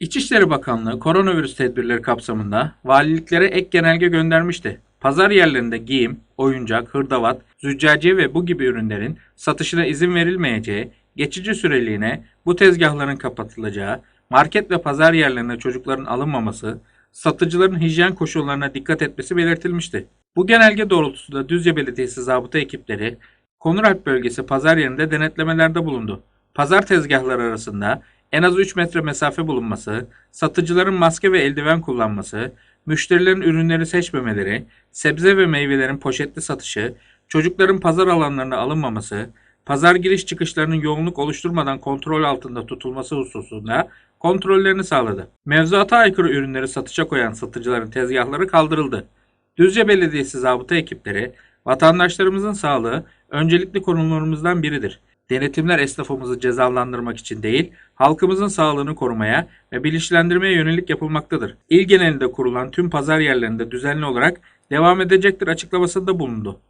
İçişleri Bakanlığı koronavirüs tedbirleri kapsamında valiliklere ek genelge göndermişti. Pazar yerlerinde giyim, oyuncak, hırdavat, züccaciye ve bu gibi ürünlerin satışına izin verilmeyeceği, geçici süreliğine bu tezgahların kapatılacağı, market ve pazar yerlerine çocukların alınmaması, satıcıların hijyen koşullarına dikkat etmesi belirtilmişti. Bu genelge doğrultusunda Düzce Belediyesi zabıta ekipleri Konuralp bölgesi pazar yerinde denetlemelerde bulundu. Pazar tezgahları arasında en az 3 metre mesafe bulunması, satıcıların maske ve eldiven kullanması, müşterilerin ürünleri seçmemeleri, sebze ve meyvelerin poşetli satışı, çocukların pazar alanlarına alınmaması, pazar giriş çıkışlarının yoğunluk oluşturmadan kontrol altında tutulması hususunda kontrollerini sağladı. Mevzuata aykırı ürünleri satışa koyan satıcıların tezgahları kaldırıldı. Düzce Belediyesi zabıta ekipleri vatandaşlarımızın sağlığı öncelikli konularımızdan biridir. Denetimler esnafımızı cezalandırmak için değil, halkımızın sağlığını korumaya ve bilinçlendirmeye yönelik yapılmaktadır. İl genelinde kurulan tüm pazar yerlerinde düzenli olarak devam edecektir açıklamasında bulundu.